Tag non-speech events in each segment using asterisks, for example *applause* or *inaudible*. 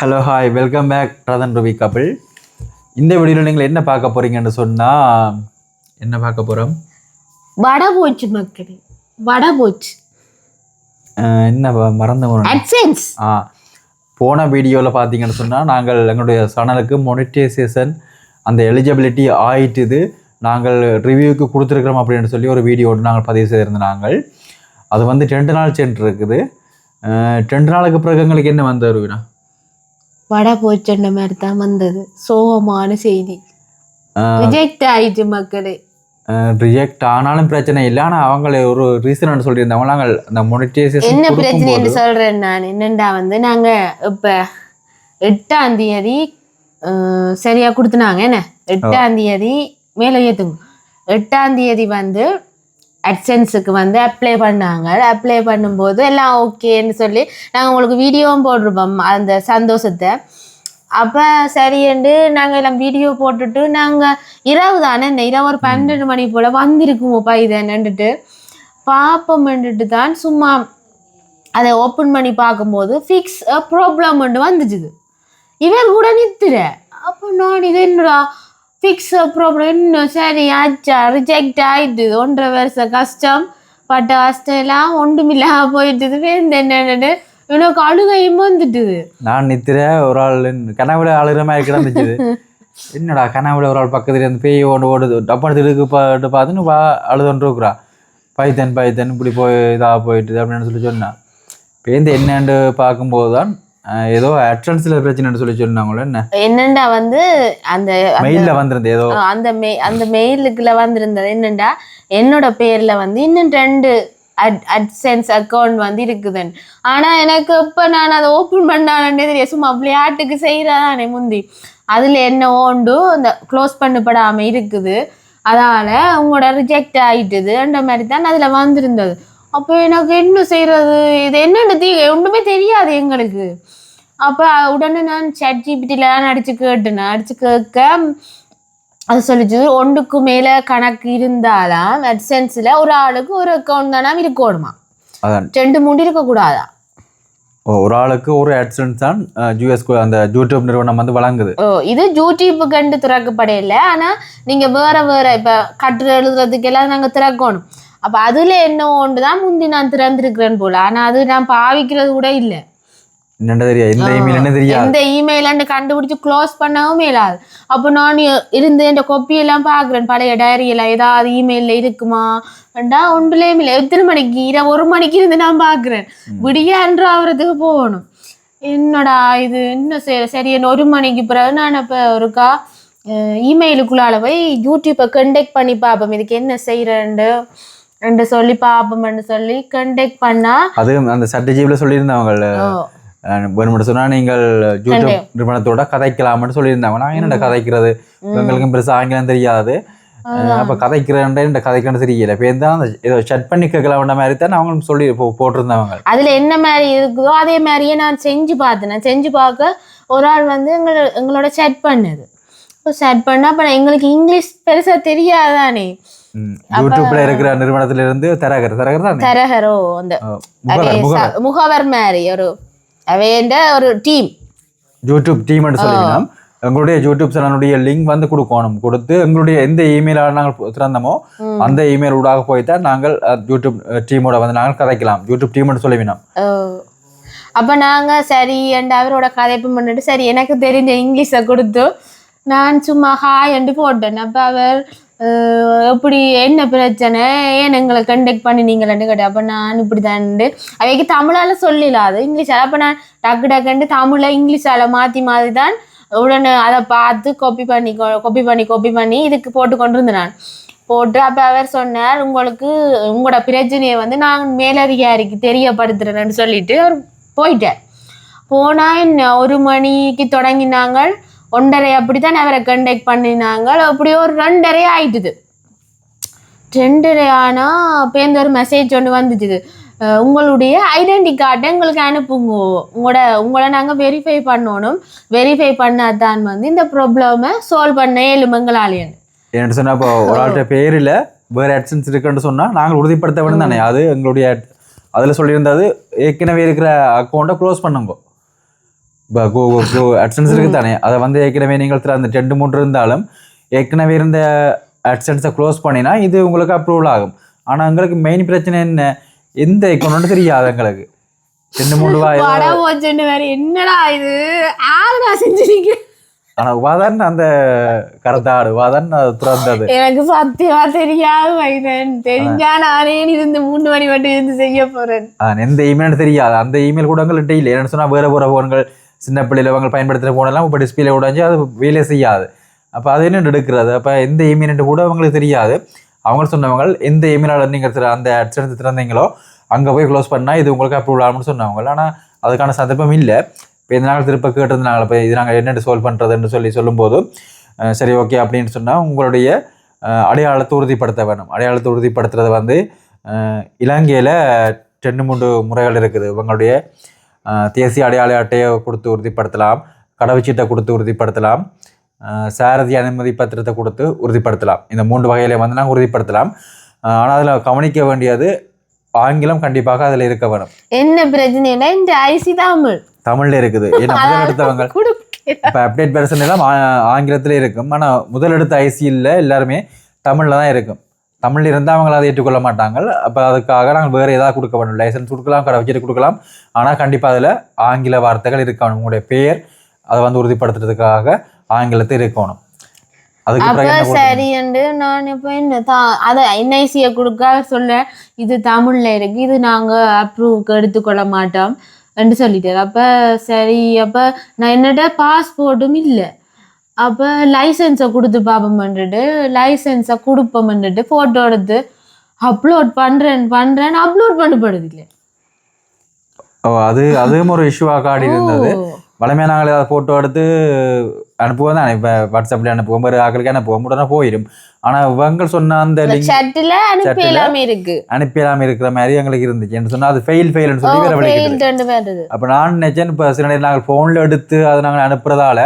Hello hi welcome back Rathan Ravi Kapil இந்த வீடியோவில் நீங்கள் என்ன பார்க்க போறீங்கன்னு சொன்னால் என்ன பார்க்க போகிறோம் வடை போச்சு மக்களே வடை போச்சு என்ன மறந்து. அட்சென்ஸ் ஆ போன வீடியோவில் பார்த்தீங்கன்னு சொன்னால் நாங்கள் எங்களுடைய சேனலுக்கு மொனிட்டைசேஷன் அந்த எலிஜிபிலிட்டி ஆயிட்டுது. நாங்கள் ரிவ்யூக்கு கொடுத்துருக்குறோம் அப்படின்னு சொல்லி ஒரு வீடியோ நாங்கள் பதிவு செய்திருந்தோம் நாங்கள். அது வந்து ரெண்டு நாள் சென்று இருக்குது ரெண்டு நாளுக்கு பிறகு எங்களுக்கு என்ன வந்து வருவினா வடை போச்சுன்ற மாதிரி தான் வந்தது சோகமான செய்தி ரிஜெக்ட் ஆயிடுச்சு மக்களே ரிஜெக்ட் ஆனாலும் பிரச்சனை இல்லை ஆனால் அவங்கள ஒரு ரீசன் சொல்லியிருந்தாங்க நாங்கள் அந்த மொனிட்டைசேஷன் என்ன பிரச்சனை என்று சொல்றேன் நான் என்னண்டா வந்து நாங்க இப்ப எட்டாம் தேதி அஹ், சரியா கொடுத்துனாங்க என்ன எட்டாம் தேதி மேலே ஏத்துங்க எட்டாம் தேதி வந்து அட்சன்ஸுக்கு வந்து அப்ளை பண்ணாங்க. அப்ளை பண்ணும்போது எல்லாம் ஓகேன்னு சொல்லி நாங்கள் உங்களுக்கு வீடியோவும் போட்டிருப்போம். அந்த சந்தோஷத்தை. அப்போ சரின்ட்டு நாங்கள் எல்லாம் வீடியோ போட்டுட்டு நாங்கள் இரவு தானே இந்த இரவு ஒரு பன்னெண்டு மணி போல் வந்திருக்குமோப்பா இதை நின்றுட்டு பார்ப்போம்ன்ட்டு தான் சும்மா அதை ஓப்பன் பண்ணி பார்க்கும்போது ஃபிக்ஸ் ப்ராப்ளம் வந்துச்சுது. இவன் கூட நித்துற அப்போ நான் இது என்னடா ஃபிக்ஸ் ப்ராப்ளம் இன்னும் சரி ஆச்சா ரிஜெக்ட் ஆயிட்டு ஒன்றரை வருஷம் கஷ்டம். பட்ட கஷ்டம் எல்லாம் ஒன்றுமில்லாம போயிட்டுது வேந்து என்னன்னு எனக்கு அழுகையும் வந்துட்டுது. நான் நித்திர ஒரு ஆள் கனவுல அழுகிற மாதிரி கிடந்துச்சு *laughs* என்னடா கனவுல ஒரு ஆள் பக்கத்துல இருந்து பேய் ஓடு ஓடுது. டப்பாடு திடுக்கு பாட்டு பார்த்துன்னு வா அழுதுன்னு இருக்கிறா. பைத்தன் பைத்தன் இப்படி போய் இதாக போயிட்டு அப்படின்னு சொல்லி சொன்னான் பேருந்து என்னன்னு பார்க்கும்போது தான் ஏதோ அட்ரன்ஸில் பிரச்சனைன்னு சொல்லி சொன்னாங்களோ என்ன? என்னண்டா வந்து அந்த மெயிலில் வந்திருந்தது ஏதோ. அந்த மெய் அந்த மெயிலுக்குள்ள வந்திருந்தது. என்னண்டா? என்னோட பேர்ல வந்து இன்னும் ரெண்டு அட் அட்சென்ஸ் அக்கௌண்ட் வந்து இருக்குதுன்னு ஆனா எனக்கு இப்ப நான் அதை ஓப்பன் பண்ணானே தெரியும் சும்மா விளையாட்டுக்கு செய்யறதானே முந்தி. அதுல என்ன ஓண்டு அந்த க்ளோஸ் பண்ணப்படாம இருக்குது. அதால உங்களோட ரிஜெக்ட் ஆயிட்டுது. அந்த மாதிரி தான் அதுல வந்திருந்தது. அப்போ எனக்கு என்ன செய்யறது இது என்னன்னு தீ ஒன்றுமே தெரியாது எங்களுக்கு. அப்போ உடனே நான் chat GPT ல தான் அடிச்சு கேட்டேன். அடிச்சு கேட்க அது சொல்லிச்சு ஒன்றுக்கு மேல கணக்கு இருந்தாலாம் அட்சென்ஸில் ஒரு ஆளுக்கு ஒரு அக்கௌண்ட் தானே இருக்கணுமா? ரெண்டு மூணு இருக்கக்கூடாதா ஒரு ஆளுக்கு ஒரு அட்சன்ஸ் தான் யூஎஸ் அந்த யூடியூப் நிறுவனம் வந்து வழங்குது. ஓ இது யூடியூப் கண்டு திறக்கப்படையில. ஆனா நீங்க வேற வேற இப்ப கட்டுரை எழுதுறதுக்கு எல்லாம் நாங்க திறக்கணும். அப்ப அதுல என்ன ஒன்று தான் முந்தி நான் திறந்திருக்கிறேன் போல. ஆனா அது நான் பாவிக்கிறது கூட இல்லை. என்னன்னு தெரியாது இந்த இமெயில் என்ன தெரியாது எந்த இமெயிலான்னு கண்டுபிடிச்சு க்ளோஸ் பண்ணவும் இயலாது அப்போ நான் இருந்து இந்த கொப்பி எல்லாம் பார்க்குறேன் பழைய டைரி எல்லாம் ஏதாவது இமெயிலில் இருக்குமா? வேண்டா ஒன்றுலேயும் இல்லை. எத்தனை மணிக்கு? இரவு ஒரு மணிக்கு இருந்து நான் பார்க்குறேன் விடியான்று ஆகிறதுக்கு போகணும். என்னடா இது? இன்னும் சரி சரி என்ன ஒரு மணிக்கு பிறகு நான் இப்போ ஒருக்கா இமெயிலுக்குள்ளால போய் யூடியூப்பை கண்டெக்ட் பண்ணி பார்ப்போம். இதுக்கு என்ன செய்கிறேன்ட்டு என்று சொல்லி பார்ப்போம்னு சொல்லி கண்டெக்ட் பண்ணா அது அந்த சட்டஜீவில் சொல்லியிருந்தவங்க வேணும்னு சொன்னா நீங்கள் யூடியூப் நிறுவனத்தோட கதைக்கலாம்னு சொல்லியிருந்தாங்க. நான் என்னடா கதைக்கிறது? எங்களுக்கும் பெருசா ஆங்கிலம் தெரியாது. அப்ப கதைக்கிறேன் இந்த கதைக்கணும் தெரியல. இப்போ அந்த ஏதோ செட் பண்ணி கேட்கலாம்ன்ற மாதிரி தான் அவங்களும் சொல்லி போட்டிருந்தவங்க. அதுல என்ன மாதிரி இருக்குதோ அதே மாதிரியே நான் செஞ்சு பார்த்தேன். செஞ்சு பார்க்க ஒரு ஆள் வந்து எங்களோட எங்களோட செட் பண்ணுது. இப்போ பண்ணா அப்போ எங்களுக்கு இங்கிலீஷ் பெருசா தெரியாதானே. யூடியூப்ல இருக்கிற நிறுவனத்துல இருந்து தரகர். தரகர் தானே? தரகரோ அந்த முகவர் மாதிரி ஒரு அவையண்ட ஒரு டீம் யூடியூப் டீம்னு சொல்லினோம் எங்களுடைய யூடியூப் சேனலுடைய லிங்க் வந்து கொடுக்கணும். கொடுத்து எங்களுடைய எந்த இமெயிலாக நாங்கள் திறந்தோமோ அந்த இமெயில் ஊடாக போய் தான் நாங்கள் யூடியூப் டீமோட வந்து நாங்கள் கதைக்கலாம். யூடியூப் டீம்னு சொல்லிவினோம் அப்போ நாங்க சரி அண்ட் அவரோட கதைப்பு பண்ணிட்டு சரி எனக்கு தெரிஞ்ச இங்கிலீஷை கொடுத்து நான் சும்மா ஹாய் என்று போட்டேன். அப்போ அவர் எப்படி என்ன பிரச்சனை? ஏன் எங்களை கண்டெக்ட் பண்ணினீங்களன்னு கேட்டேன். அப்போ நான் இப்படி தான்ண்டு அவைக்கு தமிழால் சொல்லல. அது இங்கிலீஷால் அப்போ நான் டக்கு டக்குன்ட்டு தமிழை இங்கிலீஷால் மாற்றி மாற்றி தான் உடனே அதை பார்த்து காப்பி பண்ணி காப்பி பண்ணி காப்பி பண்ணி இதுக்கு போட்டு கொண்டு இருந்தேன் நான். போட்டு அப்போ அவர் சொன்னார் உங்களுக்கு உங்களோட பிரச்சனையை வந்து நான் மேலதிகாரிக்கு தெரியப்படுத்துறேன்னு சொல்லிட்டு அவர் போயிட்டார். போனால் என்ன ஒரு மணிக்கு தொடங்கினாங்க ஒன்றரை அப்படித்தான் அவரை கண்டக்ட் பண்ணினாங்க. அப்படியே ஒரு ரெண்டரை ஆயிட்டுது. ரெண்டரை ஆனால் பேருந்து ஒரு மெசேஜ் ஒன்று வந்துச்சுது உங்களுடைய ஐடென்டி கார்டை எங்களுக்கு அனுப்புங்க. உங்களோட உங்களை நாங்கள் வெரிஃபை பண்ணணும். வெரிஃபை பண்ணாதான் வந்து இந்த ப்ராப்ளமை சால்வ் பண்ண ஏழும் எங்களாலேன்னு. ஏன்னு சொன்னா இப்போ ஒரு ஆள்கிட்ட பேரில் வேற அட்சன்ஸ் இருக்குன்னு சொன்னா நாங்கள் உறுதிப்படுத்த வேணும் தானே அது எங்களுடைய அதுல சொல்லியிருந்தது ஏற்கனவே இருக்கிற அக்கௌண்ட்டை க்ளோஸ் பண்ணுங்க. அட்சன்ஸ் இருக்கு தானே அதை வந்து ஏற்கனவே நீங்கள் அந்த ரெண்டு மூன்று இருந்தாலும் ஏற்கனவே இருந்த அட்சன்ஸை க்ளோஸ் பண்ணினா இது உங்களுக்கு அப்ரூவல் ஆகும். ஆனால் எங்களுக்கு மெயின் பிரச்சனை என்ன? எந்த அக்கௌண்ட் தெரியாது எங்களுக்கு. ரெண்டு மூணு என்னடா இது? ஆறுடா செஞ்சிருக்கீங்க ஆனால் உபாதான் அந்த கரத்தாடு உபாதான் அது திறந்தது. எனக்கு சத்தியமா தெரியாது வைதன் தெரிஞ்சா நானே இருந்து மூணு மணி மட்டும் இருந்து செய்ய போறேன். எந்த இமெயில் தெரியாது. அந்த இமெயில் கூட எங்கள்கிட்ட இல்லை என்னன்னு சொன்னால் வேறு வேறு ஃபோன்கள் சின்ன பிள்ளையில் அவங்க பயன்படுத்துகிற ஃபோனெல்லாம் இப்போ டிஸ்பிளே உடஞ்சி அது வேலை செய்யாது. அப்போ அது என்ன எடுக்கிறது? அப்போ எந்த இமெயில் கூட அவங்களுக்கு தெரியாது. அவங்க சொன்னவங்க எந்த இமெயிலால் நீங்கள் திற- அந்த அட்சன்ஸ் திறந்தீங்களோ அங்கே போய் க்ளோஸ் பண்ணால் இது உங்களுக்கு அப்ரூவல் ஆகும்னு சொன்னவங்க. ஆனால் அதுக்கான சந்தர்ப்பம் இல்லை. இப்போ இந்த நாள் திருப்ப கேட்டிருந்தாங்க இப்போ இது நாங்கள் என்னென்னு சால்வ் பண்ணுறதுன்னு சொல்லி சொல்லும்போது சரி ஓகே அப்படின்னு சொன்னால் உங்களுடைய அடையாளத்தை உறுதிப்படுத்த வேணும். அடையாளத்தை உறுதிப்படுத்துறது வந்து இலங்கையில் ரெண்டு மூன்று முறைகள் இருக்குது. இவங்களுடைய தேசிய அடையாள அட்டையை கொடுத்து உறுதிப்படுத்தலாம் கடவுச்சீட்டை கொடுத்து உறுதிப்படுத்தலாம் சாரதி அனுமதி பத்திரத்தை கொடுத்து உறுதிப்படுத்தலாம். இந்த மூன்று வகையில வந்து நாங்கள் உறுதிப்படுத்தலாம். ஆனால் அதில் கவனிக்க வேண்டியது ஆங்கிலம் கண்டிப்பாக அதில் இருக்க வேணும். என்ன பிரச்சனைனா இந்த ஐசி தமிழ். தமிழில் இருக்குது. ஏன்னா முதல் எடுத்தவங்க கொடுக்க இப்போ அப்டேட் பெர்சன் எல்லாம் ஆங்கிலத்தில் இருக்கும். ஆனால் முதல் எடுத்த ஐசியில் எல்லாருமே தமிழில் தான் இருக்கும். தமிழ் இருந்தால் அவங்கள அதை ஏற்றுக்கொள்ள மாட்டாங்க அப்போ அதுக்காக நாங்கள் வேறு ஏதாவது கொடுக்க வேணும் லைசன்ஸ் கொடுக்கலாம் கடை வச்சுட்டு கொடுக்கலாம். ஆனால் கண்டிப்பாக அதில் ஆங்கில வார்த்தைகள் இருக்கணும். உங்களுடைய பெயர் அதை வந்து உறுதிப்படுத்துறதுக்காக ஆங்கிலத்தை இருக்கணும். அப்ப? சரி என்று நான் இப்ப என்ன அத என்ஐசியை கொடுக்க சொல்ல இது தமிழ்ல இருக்கு. இது நாங்க அப்ரூவ்க்கு எடுத்துக்கொள்ள மாட்டோம் என்று சொல்லிட்டாரு. அப்ப சரி அப்ப நான் என்னட்ட பாஸ்போர்ட்டும் இல்லை. அப்ப லைசன்ஸை கொடுத்து பார்ப்போம்ன்ட்டு லைசன்ஸை கொடுப்போம்ன்ட்டு போட்டோ எடுத்து அப்லோட் பண்றேன் பண்றேன் அப்லோட் பண்ணப்படுது இல்லை ஓ அது அதுவும் ஒரு இஷ்யூவாக காடி இருந்தது வளமையாக நாங்கள் ஏதாவது ஃபோட்டோ எடுத்து அனுப்புவோம் தான்? இப்போ வாட்ஸ்அப்பில் அனுப்புவோம் வேறு ஆக்களுக்கு அனுப்புவோம் உடனே போயிடும் ஆனால் இவங்க சொன்ன அந்த சட்டில அனுப்பி எல்லாமே இருக்கு. அனுப்பிடாம இருக்கிற மாதிரி எங்களுக்கு இருந்துச்சு. என்று சொன்னால் அது ஃபெயில் ஃபெயில்னு சொல்லி வேற அப்போ நான் நினைச்சேன் இப்போ சில நேரம் நாங்கள் ஃபோனில் எடுத்து அதை நாங்கள் அனுப்புறதால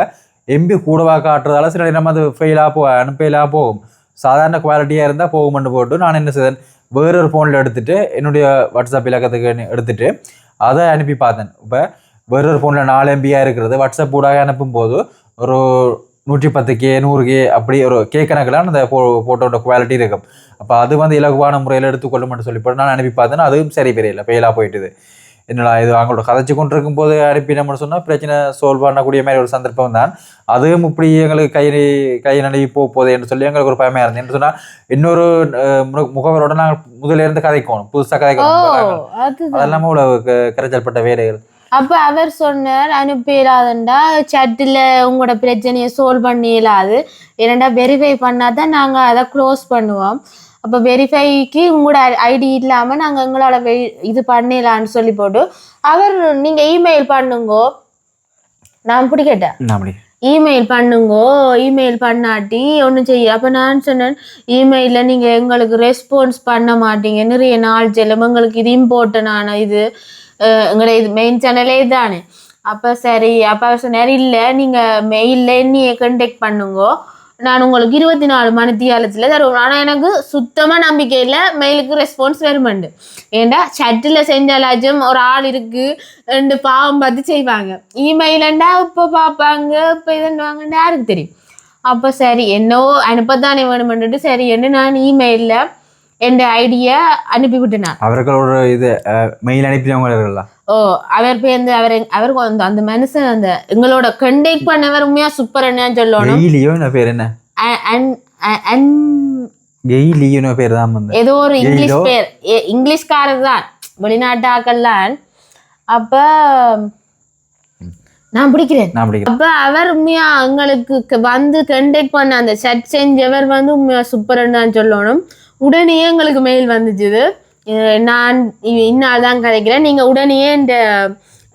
எம்பி கூடவா காட்டுறதால சில நேரம் அது ஃபெயிலாக போ அனுப்பலாக போகும். சாதாரண குவாலிட்டியாக இருந்தால் போகும்னு போட்டு நான் என்ன செய்தேன்? வேறொரு ஃபோனில் எடுத்துகிட்டு என்னுடைய வாட்ஸ்அப் இலக்கத்துக்கு எடுத்துகிட்டு அதை அனுப்பி பார்த்தேன். இப்போ வேறொரு ஃபோனில் நாலு எம்பியாக இருக்கிறது. வாட்ஸ்அப் ஊடாக அனுப்பும்போது ஒரு நூற்றி பத்து கே நூறு கே அப்படி ஒரு கே கணக்கில் அந்த ஃபோ ஃபோட்டோட குவாலிட்டி இருக்கும். அப்போ அது வந்து இலகுவான முறையில் எடுத்துக்கொள்ளும்னு சொல்லி போட்டு நான் அனுப்பி பார்த்தேன். அதுவும் சரி பெரியல ஃபெயிலாக போயிட்டுது. என்னடா இது அவங்களோட கதைச்சு கொண்டு இருக்கும்போது அனுப்பினோம்னு சொன்னால் பிரச்சனை சால்வ் பண்ணக்கூடிய மாதிரி ஒரு சந்தர்ப்பம் தான். அதுவும் இப்படி எங்களுக்கு கை கை நழுவி போக போகுது என்று சொல்லி எங்களுக்கு ஒரு பயமாக இருந்தது. என்று சொன்னால் இன்னொரு முகவரோட நாங்கள் முதல்ல இருந்து கதைக்கணும். புதுசாக கதைக்கணும் அதெல்லாம் இவ்வளவு க- கரைச்சல்பட்ட வேலைகள். அப்ப அவர் சொன்னார் அனுப்பிடாதண்டா சட்டில் உங்களோட பிரச்சனையை சால்வ் பண்ணிடலாது ஏன்னா வெரிஃபை பண்ணாதான் நாங்க அதை க்ளோஸ் பண்ணுவோம். அப்போ வெரிஃபைக்கு உங்களோட ஐடி இல்லாம நாங்க எங்களோட வெ- இது பண்ணிடலான்னு சொல்லி போட்டு அவர் நீங்க இமெயில் பண்ணுங்கோ. நான் இப்படி கேட்டேன். இமெயில் பண்ணுங்கோ இமெயில் பண்ணாட்டி ஒன்றும் செய்ய அப்போ நான் சொன்னேன் இமெயிலில் நீங்கள் எங்களுக்கு ரெஸ்பான்ஸ் பண்ண மாட்டீங்க. நிறைய நாள் செல்லும் எங்களுக்கு இது இம்பார்ட்டண்டான இது எங்களோட இது மெயின் சேனலே தானே அப்போ சரி அப்போ சொன்னார் இல்லை நீங்கள் மெயிலில் என்னைய கண்டெக்ட் பண்ணுங்கோ. நான் உங்களுக்கு இருபத்தி நாலு மணி தியாலத்தில் தருவேன் ஆனால் எனக்கு சுத்தமாக நம்பிக்கை இல்லை. மெயிலுக்கு ரெஸ்பான்ஸ் வருமண்டு. ஏண்டா சட்டில் செஞ்சாலாச்சும் ஒரு ஆள் இருக்கு. ரெண்டு பாவம் பார்த்து செய்வாங்க. இமெயிலண்டா இப்போ பார்ப்பாங்க இப்போ இதுன்னுவாங்கன்னு யாருக்கு தெரியும்? அப்போ சரி என்னவோ அனுப்பத்தானே வேணுமென்ட்டு சரி என்ன நான் இமெயிலில் என் ஐடியை அனுப்பி விட்டேன் அவர்களோட இது மெயில் அனுப்பினவங்க அவர் பேர் வந்து அவர் அவருக்கு அந்த அந்த மனுஷன் அந்த எங்களோட கண்டெக்ட் பண்ணவர் உண்மையா சூப்பர் என்னன்னு சொல்லணும். கெய்லியோ என்ன பேர் என்ன? அ- அன்- அ- அன்- கெய்லியோ பேர் தான் வந்து ஏதோ ஒரு இங்கிலீஷ். பேர். இங்கிலீஷ்காரர் தான். வெளிநாட்டு ஆக்கள்லாம் அப்ப நான் பிடிக்கிறேன். அப்ப அவர் உண்மையா எங்களுக்கு வந்து கண்டெக்ட் பண்ண அந்த செட் செஞ்சவர் வந்து உண்மையா சூப்பர்னு தான் சொல்லணும். உடனே எங்களுக்கு மெயில் வந்துச்சுது. அஹ் நான் இ- இன்னாள் தான் கிடைக்கிறேன் நீங்க உடனே இந்த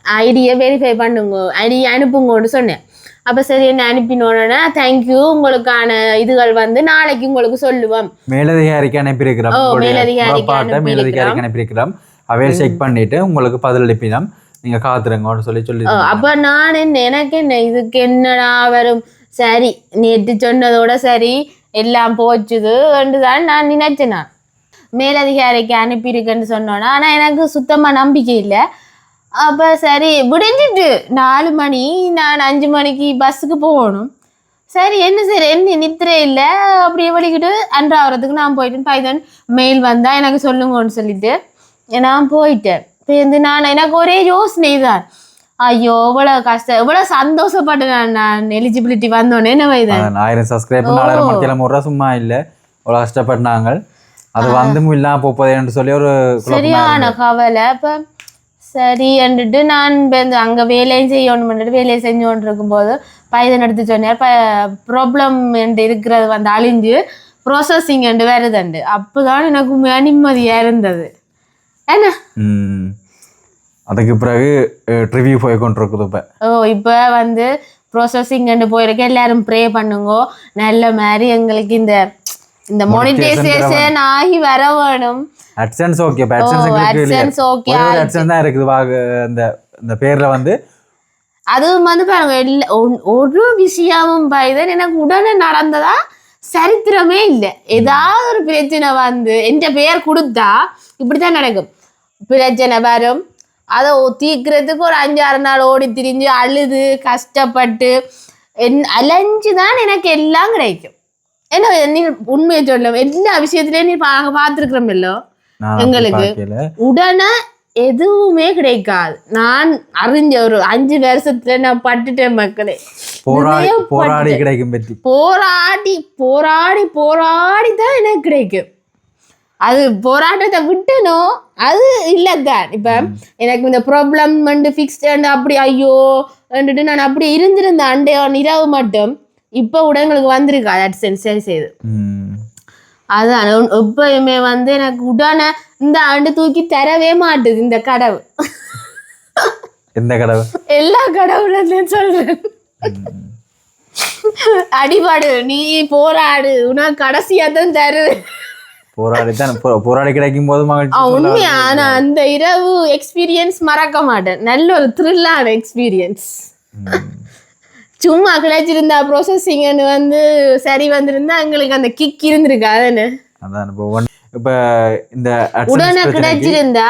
ஐடியை வெரிஃபை பண்ணுங்க. ஐடியை அனுப்புங்கன்னு சொன்னேன். அப்ப சரி என்ன அனுப்பினோடனே தேங்க்யூ உங்களுக்கான இதுகள் வந்து நாளைக்கு உங்களுக்கு சொல்லுவோம். மேலதிகாரிக்கு அனுப்பியிருக்கிறோம். ஓ, மேலதிகாரிக்கு மேலதிகாரிக்கு அனுப்பியிருக்கிறோம். அவையில் செக் பண்ணிட்டு உங்களுக்கு பதில் அனுப்பினோம் நீங்க காத்துருங்கன்னு சொல்லி சொல்லி அப்ப நான் என்ன எனக்கு என்ன இதுக்கு என்னடா வரும்? சரி நேற்று சொன்னதோட சரி எல்லாம் போச்சுது தான் நான் நினைச்சேன்? நான் மேலதிகாரிக்கு அனுப்பியிருக்கேன்னு சொன்னோன்னா ஆனா எனக்கு சுத்தமா நம்பிக்கை இல்லை. அப்ப சரி விடிஞ்சிட்டு நாலு மணி நான் அஞ்சு மணிக்கு பஸ்ஸுக்கு போகணும். சரி என்ன சரி என்ன நித்திரே இல்லை. அப்படியே வலிக்கிட்டு அன்றாவதுக்கு நான் போயிட்டு பைதன் மெயில் வந்தா எனக்கு சொல்லுங்கன்னு சொல்லிட்டு நான் போயிட்டேன். பேருந்து நான் எனக்கு ஒரே யோசனை தான். ஐயோ இவ்வளோ கஷ்டம் இவ்வளோ சந்தோஷப்பட்டு நான் நான் எலிஜிபிலிட்டி வந்தோடனே என்ன அதான் ஆயிரம் சப்ஸ்கிரைபர் நாலாயிரம் சும்மா இல்லை. அவ்வளோ கஷ்டப்பட்டாங்க அது வந்தும் இல்லாம போப்பதேன்னு சொல்லி ஒரு சரியான கவலை. இப்போ சரி என்றுட்டு நான் அங்கே வேலையும் செய்யணும் வேலையை செஞ்சு கொண்டு இருக்கும்போது பைதன் எடுத்து இப்போ ப்ராப்ளம் என்று இருக்கிறது வந்து அழிஞ்சு ப்ராசஸிங் என்று வருதுண்டு. அப்போதான் எனக்கு உண்மையா நிம்மதியாக இருந்தது. என்ன. அதுக்கு பிறகு ட்ரிவியூ போய் கொண்டிருக்குது இப்போ. ஓ இப்போ வந்து ப்ராசஸிங் போயிருக்கு எல்லாரும் ப்ரே பண்ணுங்க. நல்ல மாதிரி எங்களுக்கு இந்த இந்த மோனிட்டைசேஷன் ஆகி வர வேணும். அட்சன்ஸ் ஓகே இப்போ அட்சன்ஸ் ஒரு அட்சன்ஸ் தான் இருக்குது. இந்த இந்த பேர்ல வந்து அதுவும் வந்து பாருங்க ஒரு விஷயமும் பைதன் எனக்கு உடனே நடந்ததா? சரித்திரமே இல்லை. ஏதாவது ஒரு பிரச்சனை வந்து எந்த பெயர் கொடுத்தா இப்படித்தான் நடக்கும். பிரச்சனை வரும். அதை தீர்க்கிறதுக்கு ஒரு அஞ்சாறு நாள் ஓடி திரிஞ்சு அழுது கஷ்டப்பட்டு என் அலைஞ்சு தான் எனக்கு எல்லாம் கிடைக்கும். என்ன நீ உண்மையை சொல்ல. எல்லா விஷயத்துலயும் நீ பா பார்த்துருக்குறோமில்லோ? நான் அப்படி எங்களுக்கு. உடனே எதுவுமே கிடைக்காது. நான் அறிஞ்ச ஒரு அஞ்சு வருஷத்துல நான் பட்டுட்டேன் மக்களே. போராடி கிடைக்கும் போராடி போராடி போராடி தான் எனக்கு கிடைக்கும். அது போராட்டத்தை விட்டனோ அது இல்லைதான். இப்போ எனக்கு இந்த ப்ராப்ளம் வந்து ஃபிக்ஸ்டு அப்படி ஐயோ நான் அப்படி இருந்திருந்தேன். அண்டே இரவு மட்டும். இப்போ உடங்களுக்கு வந்திருக்கு? அது சென்ஸ் சரி செய்து. அதான் எப்பயுமே வந்து எனக்கு உடனே இந்த ஆண்டு தூக்கி தரவே மாட்டுது இந்த கடவு. எந்த கடவுள் எல்லா கடவுளையும் சொல்றேன். அடிபாடு நீ போராடு உனக்கு கடைசியா தான் தரு. போராடி தான் போராடி கிடைக்கும் போது உண்மையா? நான் அந்த இரவு எக்ஸ்பீரியன்ஸ் மறக்க மாட்டேன். நல்ல ஒரு த்ரில்லான எக்ஸ்பீரியன்ஸ். சும்மா கிடைச்சிருந்தா ப்ரோசஸிங்னு வந்து சரி வந்திருந்தா எங்களுக்கு அந்த கிக் இருந்திருக்கு அதானே அதான் இப்போ ஒன் இப்போ இந்த உடனே கிடைச்சிருந்தா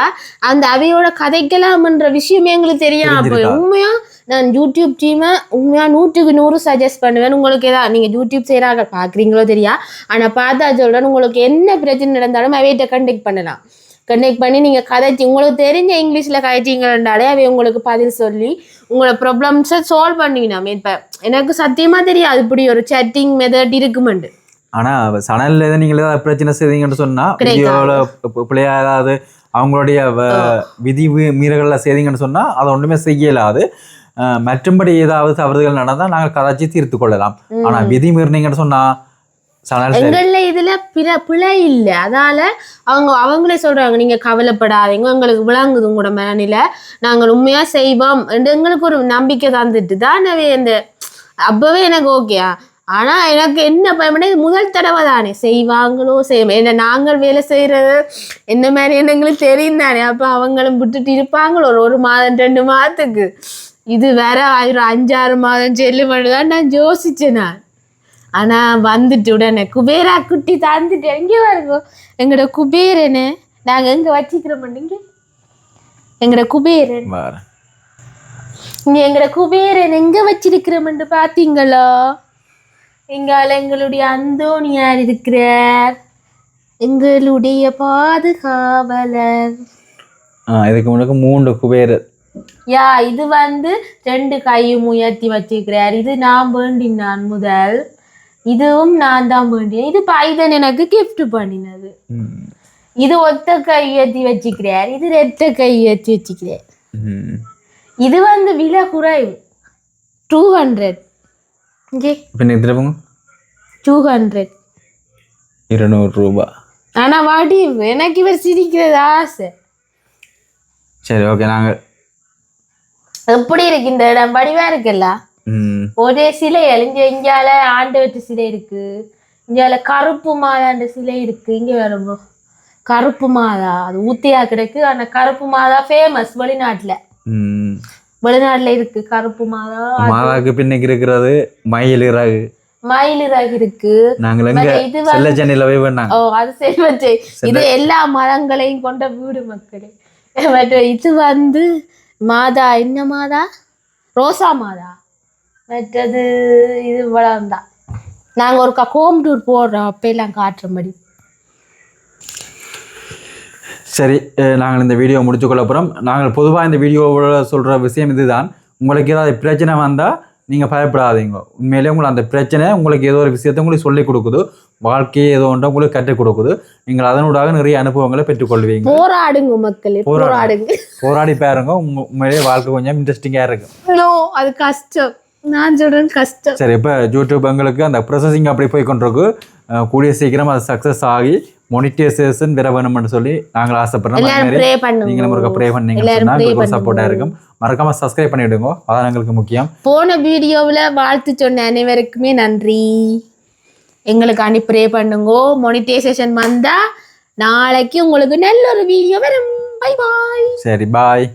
அந்த அவையோட கதைக்கலாம்ன்ற விஷயமே எங்களுக்கு தெரியாம தெரிஞ்சிருக்கா? உண்மையா? நான் யூடியூப் டீமை உண்மையா நூற்றுக்கு நூறு சஜஸ்ட் பண்ணுவேன் உங்களுக்கு ஏதாவது நீங்க யூடியூப் செய்யறாங்க பாக்குறீங்களோ தெரியா? ஆனா பார்த்தா சொல்றேன் உங்களுக்கு என்ன பிரச்சனை நடந்தாலும் அவையிட்ட கண்டெக்ட் பண்ணலாம். கண்டெக்ட் பண்ணி நீங்க கதைச்சி உங்களுக்கு தெரிஞ்ச இங்கிலீஷ்ல கதைச்சிங்கன்றாலே அவை உங்களுக்கு பதில் சொல்லி உங்களோட ப்ராப்ளம்ஸை சால்வ் பண்ணுவீங்க இப்ப எனக்கு சத்தியமா தெரியாது இப்படி ஒரு சேட்டிங் மெத்தட் இருக்குமெண்டு ஆனா சனல்ல ஏதாவது நீங்க ஏதாவது பிரச்சனை செய்தீங்கன்னு சொன்னா வீடியோல பிள்ளையா ஏதாவது அவங்களுடைய விதி மீறல்களை செய்தீங்கன்னு சொன்னா அதை ஒண்ணுமே செய்யலாது. மற்றும்படி ஏதாவது தவறுகள் நடந்தா நாங்க கதாச்சி தீர்த்து கொள்ளலாம். ஆனா விதி மீறினீங்கன்னு சொன்னா எங்கள்ல இதுல பிற பிழை இல்லை. அதால அவங்க அவங்களே சொல்றாங்க நீங்க கவலைப்படாதீங்க. எங்களுக்கு விளங்குது உங்களோட மனநிலை. நாங்கள் உண்மையா செய்வோம். எங்களுக்கு ஒரு நம்பிக்கை தந்துட்டு தானவே இந்த அப்பவே எனக்கு ஓகேயா ஆனா எனக்கு என்ன பயப்பட இது முதல் தடவை தானே. செய்வாங்களோ செய்வோம் என்ன நாங்கள் வேலை செய்யறது என்ன மாதிரி எங்களுக்கு தெரியும் தானே. அப்ப அவங்களும் விட்டுட்டு இருப்பாங்களோ ஒரு ஒரு மாதம் ரெண்டு மாதத்துக்கு. இது வேற ஒரு அஞ்சாறு மாதம் செல்லுமனு தான் நான் யோசிச்சேன் நான். ஆனா வந்துட்டு உடனே குபேரா குட்டி தந்துட்டு எங்கே வருங்க எங்களோட குபேரனு. நாங்க எங்க வச்சிக்கிறோம் இங்க. எங்களோட குபேரன். இங்க எங்களோட குபேரன் எங்க வச்சிருக்கிறோம்னு பாத்தீங்களோ? எங்கால எங்களுடைய அந்தோணியார் இருக்கிறார். எங்களுடைய பாதுகாவலர். இதுக்கு முன்னாடி மூன்று குபேர் யா இது வந்து ரெண்டு கையும் உயர்த்தி வச்சிருக்கிறார். இது நான் வேண்டினான் முதல். இதுவும் நான் தான் வேண்டினேன் இது பைதன் எனக்கு கிஃப்ட் பண்ணினது. இது ஒத்த கை உயர்த்தி வச்சுக்கிறார். இது ரெட்ட கை உயர்த்தி வச்சுக்கிறார். இது வந்து விலை குறைவு. டூ ஹண்ட்ரட் டூ ஹண்ட்ரட் இருநூறு ரூபாய் ஆனா வாடி எனக்கு இவர் சிரிக்கிறது ஆசை. சரி ஓகே நாங்க எப்படி இருக்கு இந்த இடம்? வடிவா இருக்குல்ல. ஒரே சிலை இங்க இங்கால ஆண்டு வச்ச சிலை இருக்கு. இங்கால கருப்பு மாதாண்ட சிலை இருக்கு. இங்க வரும்போ கருப்பு மாதா அது ஊத்தியா கிடக்கு. ஆனா கருப்பு மாதா ஃபேமஸ் வெளிநாட்டுல. வெளிநாட்டுல இருக்கு கருப்பு மாதா மாதாக்கு பின்னுக்கு இருக்கிறது மயில் இறகு மயில் இறகு இருக்கு நாங்கள் ஓ அது செல்வத்தை. இது எல்லா மதங்களையும் கொண்ட வீடு மக்களே. *laughs* மற்ற இது வந்து மாதா என்ன மாதா? ரோசா மாதா. மற்றது இது இவ்வளவுதான். நாங்க ஒரு ஹோம் டூர் போடுறோம் அப்பெல்லாம் காட்டுறபடி. சரி அஹ் நாங்கள் இந்த வீடியோ முடிச்சு கொள்ள போகிறோம் நாங்கள் பொதுவாக இந்த வீடியோவில் சொல்கிற விஷயம் இதுதான். உங்களுக்கு ஏதாவது பிரச்சனை வந்தால் நீங்கள் பயப்படாதீங்க. உண்மையிலேயே உங்களுக்கு அந்த பிரச்சனை உங்களுக்கு ஏதோ ஒரு விஷயத்தை உங்களுக்கு சொல்லிக் கொடுக்குது. வாழ்க்கையை ஏதோ ஒன்று உங்களுக்கு கற்றுக் கொடுக்குது. நீங்கள் அதனூடாக நிறைய அனுபவங்களை பெற்றுக்கொள்வீங்க. போராடுங்க மக்களே போராடுங்க. போராடி பாருங்க. உங்க உண்மையிலேயே வாழ்க்கை கொஞ்சம் இன்ட்ரெஸ்டிங்காக இருக்கும் அது கஷ்டம். நான் சொல்றேன் கஷ்டம். சரி இப்போ யூடியூப் எங்களுக்கு அந்த ப்ரொசஸிங் அப்படி போய் கொண்டிருக்கு. கூடிய சீக்கிரம் அது சக்ஸஸ் ஆகி மொனிட்டைசேஷன் பெற வேணும்னு சொல்லி நாங்கள் ஆசைப்படுறோம். பண்ணுங்க. நீங்களும் ஒரு ப்ரே எங்களுக்கு சப்போர்ட்டாக இருக்கும். மறக்காம சப்ஸ்கிரைப் பண்ணிவிடுங்க அதான் எங்களுக்கு முக்கியம். போன வீடியோவில் வாழ்த்து சொன்ன அனைவருக்குமே நன்றி. எங்களுக்கு ப்ரே பண்ணுங்க. மொனிடைசேஷன் வந்தா நாளைக்கு உங்களுக்கு நல்ல ஒரு வீடியோ வரும். பை பாய் சரி பாய்